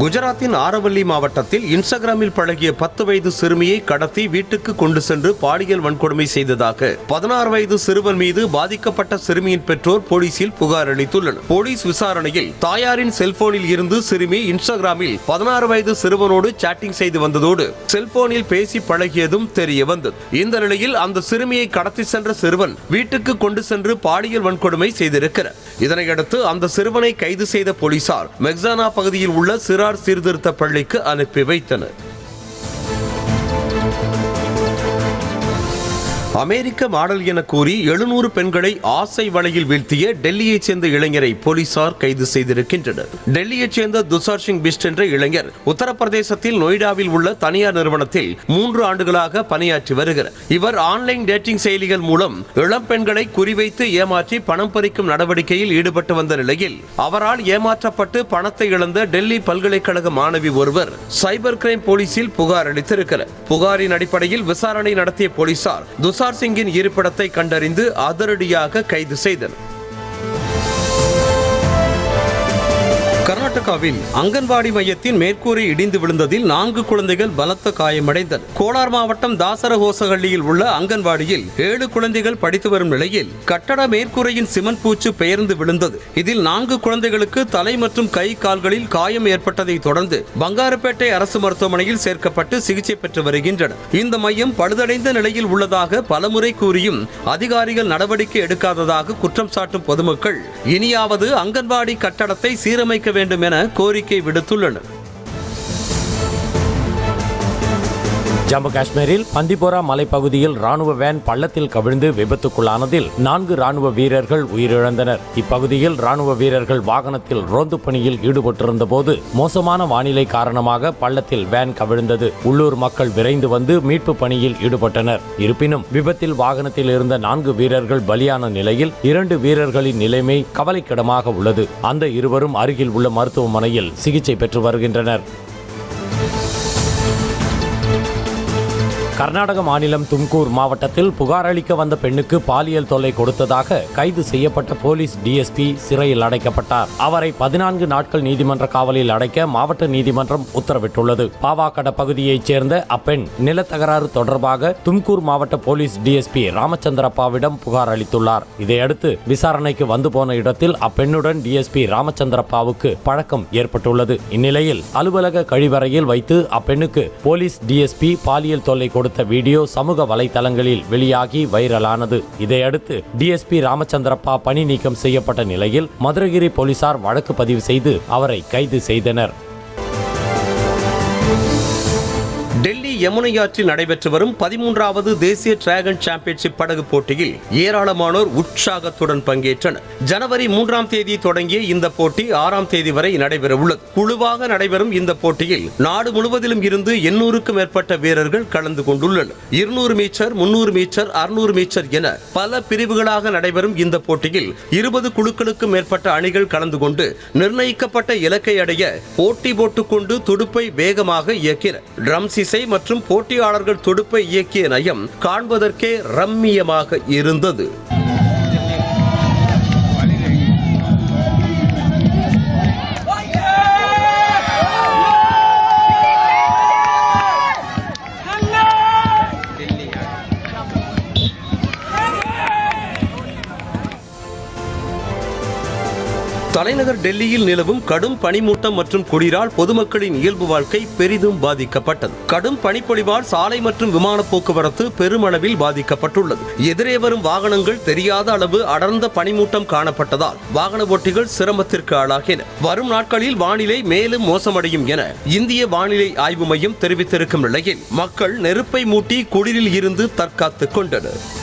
குஜராத்தின் ஆரவல்லி மாவட்டத்தில் இன்ஸ்டாகிராமில் பழகிய பத்து வயது சிறுமியை கடத்தி வீட்டுக்கு கொண்டு சென்று பாலியல் வன்கொடுமை செய்ததாக பதினாறு வயது சிறுவன் மீது பாதிக்கப்பட்ட சிறுமியின் பெற்றோர் போலீசில் புகார் அளித்துள்ளனர். போலீஸ் விசாரணையில் தாயாரின் செல்போனில் இருந்து சிறுமி இன்ஸ்டாகிராமில் பதினாறு வயது சிறுவனோடு சாட்டிங் செய்து வந்ததோடு செல்போனில் பேசி பழகியதும் தெரிய வந்தது. இந்த நிலையில் அந்த சிறுமியை கடத்தி சென்ற சிறுவன் வீட்டுக்கு கொண்டு சென்று பாலியல் வன்கொடுமை செய்திருக்கிறார். இதனையடுத்து அந்த சிறுவனை கைது செய்த போலீசார் மெக்சானா பகுதியில் உள்ள சிறு சிறார் சீர்திருத்த பள்ளிக்கு அனுப்பி வைத்தனர். அமெரிக்க மாடல் என கூறி எழுநூறு பெண்களை ஆசை வலையில் வீழ்த்திய டெல்லியைச் சேர்ந்த இளைஞரை போலீசார் கைது செய்திருக்கின்றனர். டெல்லியைச் சேர்ந்த துஷார் சிங் பிஸ்ட் என்ற இளைஞர் உத்தரப்பிரதேசத்தில் நொய்டாவில் உள்ள தனியார் நிறுவனத்தில் மூன்று ஆண்டுகளாக பணியாற்றி வருகிறார். இவர் ஆன்லைன் டேட்டிங் செயலிகள் மூலம் இளம் பெண்களை குறிவைத்து ஏமாற்றி பணம் பறிக்கும் நடவடிக்கையில் ஈடுபட்டு வந்த நிலையில் அவரால் ஏமாற்றப்பட்டு பணத்தை இழந்த டெல்லி பல்கலைக்கழக மாணவி ஒருவர் சைபர் கிரைம் போலீசில் புகார் அளித்திருக்கிறார். புகாரின் அடிப்படையில் விசாரணை நடத்திய போலீசார் துஷார் சிங்கின் இருப்பிடத்தை கண்டறிந்து அதிரடியாக கைது செய்தனர். கர்நாடகாவில் அங்கன்வாடி மையத்தின் மேற்கூரை இடிந்து விழுந்ததில் நான்கு குழந்தைகள் பலத்த காயமடைந்தனர். கோலார் மாவட்டம் தாசரஹோசஹள்ளியில் உள்ள அங்கன்வாடியில் ஏழு குழந்தைகள் படித்து வரும் நிலையில் கட்டட மேற்கூரையின் சிமெண்ட் பூச்சு பெயர்ந்து விழுந்தது. இதில் நான்கு குழந்தைகளுக்கு தலை மற்றும் கை கால்களில் காயம் ஏற்பட்டதை தொடர்ந்து பங்காரப்பேட்டை அரசு மருத்துவமனையில் சேர்க்கப்பட்டு சிகிச்சை பெற்று வருகின்றனர். இந்த மையம் பழுதடைந்த நிலையில் உள்ளதாக பலமுறை கூறியும் அதிகாரிகள் நடவடிக்கை எடுக்காததாக குற்றம் சாட்டும் பொதுமக்கள் இனியாவது அங்கன்வாடி கட்டடத்தை சீரமைக்க வேண்டும் என கோரிக்கை விடுத்துள்ளனர். ஜம்மு காஷ்மீரில் பந்திபோரா மலைப்பகுதியில் ராணுவ வேன் பள்ளத்தில் கவிழ்ந்து விபத்துக்குள்ளானதில் நான்கு ராணுவ வீரர்கள் உயிரிழந்தனர். இப்பகுதியில் ராணுவ வீரர்கள் வாகனத்தில் ரோந்து பணியில் ஈடுபட்டிருந்த போது மோசமான வானிலை காரணமாக பள்ளத்தில் வேன் கவிழ்ந்தது. உள்ளூர் மக்கள் விரைந்து வந்து மீட்பு பணியில் ஈடுபட்டனர். இருப்பினும் விபத்தில் வாகனத்தில் இருந்த நான்கு வீரர்கள் பலியான நிலையில் இரண்டு வீரர்களின் நிலைமை கவலைக்கிடமாக உள்ளது. அந்த இருவரும் அருகில் உள்ள மருத்துவமனையில் சிகிச்சை பெற்று வருகின்றனர். கர்நாடக மாநிலம் தும்கூர் மாவட்டத்தில் புகார் அளிக்க வந்த பெண்ணுக்கு பாலியல் தொல்லை கொடுத்ததாக கைது செய்யப்பட்ட போலீஸ் டிஎஸ்பி சிறையில் அடைக்கப்பட்டார். அவரை பதினான்கு நாட்கள் நீதிமன்ற காவலில் அடைக்க மாவட்ட நீதிமன்றம் உத்தரவிட்டுள்ளது. பாவாக்கட பகுதியைச் சேர்ந்த அப்பெண் நிலத்தகராறு தொடர்பாக தும்கூர் மாவட்ட போலீஸ் டிஎஸ்பி ராமச்சந்திரப்பாவிடம் புகார் அளித்துள்ளார். இதையடுத்து விசாரணைக்கு வந்து போன இடத்தில் அப்பெண்ணுடன் டிஎஸ்பி ராமச்சந்திரப்பாவுக்கு பழக்கம் ஏற்பட்டுள்ளது. இந்நிலையில் அலுவலக கழிவறையில் வைத்து அப்பெண்ணுக்கு போலீஸ் டிஎஸ்பி பாலியல் தொல்லை கொடுத்த வீடியோ சமூக வலைதளங்களில் வெளியாகி வைரலானது. இதையடுத்து டிஎஸ்பி ராமச்சந்திரப்பா பணி நீக்கம் செய்யப்பட்ட நிலையில் மதுரகிரி போலீசார் வழக்கு பதிவு செய்து அவரை கைது செய்தனர். டெல்லி யமுனை ஆற்றில் நடைபெற்று வரும் பதிமூன்றாவது தேசிய டிராகன் சாம்பியன்ஷிப் படகு போட்டியில் ஏராளமானோர் உற்சாகத்துடன் பங்கேற்றனர். ஜனவரி மூன்றாம் தேதி தொடங்கிய இந்த போட்டி ஆறாம் தேதி வரை நடைபெறவுள்ளது. குழுவாக நடைபெறும் இந்த போட்டியில் நாடு முழுவதிலும் இருந்து எண்ணூறுக்கும் மேற்பட்ட வீரர்கள் கலந்து கொண்டுள்ளனர். இருநூறு மீட்டர் முன்னூறு மீட்டர் அறுநூறு மீட்டர் என பல பிரிவுகளாக நடைபெறும் இந்த போட்டியில் இருபது குழுக்களுக்கும் மேற்பட்ட அணிகள் கலந்து கொண்டு நிர்ணயிக்கப்பட்ட இலக்கை அடைய போட்டி போட்டுக்கொண்டு துடுப்பை வேகமாக இயக்கினர். ட்ரம்ஸ் இசை மற்றும் போட்டியாளர்கள் துடுப்பை இயக்கிய நயம் காண்பதற்கே ரம்மியமாக இருந்தது. தலைநகர் டெல்லியில் நிலவும் கடும் பனிமூட்டம் மற்றும் குளிரால் பொதுமக்களின் இயல்பு வாழ்க்கை பெரிதும் பாதிக்கப்பட்டது. கடும் பனிப்பொழிவால் சாலை மற்றும் விமான போக்குவரத்து பெருமளவில் பாதிக்கப்பட்டுள்ளது. எதிரே வரும் வாகனங்கள் தெரியாத அளவு அடர்ந்த பனிமூட்டம் காணப்பட்டதால் வாகன ஓட்டிகள் சிரமத்திற்கு ஆளாகின. வரும் நாட்களில் வானிலை மேலும் மோசமடையும் என இந்திய வானிலை ஆய்வு மையம் தெரிவித்திருக்கும் நிலையில் மக்கள் நெருப்பை மூட்டி குளிரில் இருந்து தற்காத்துக் கொண்டனர்.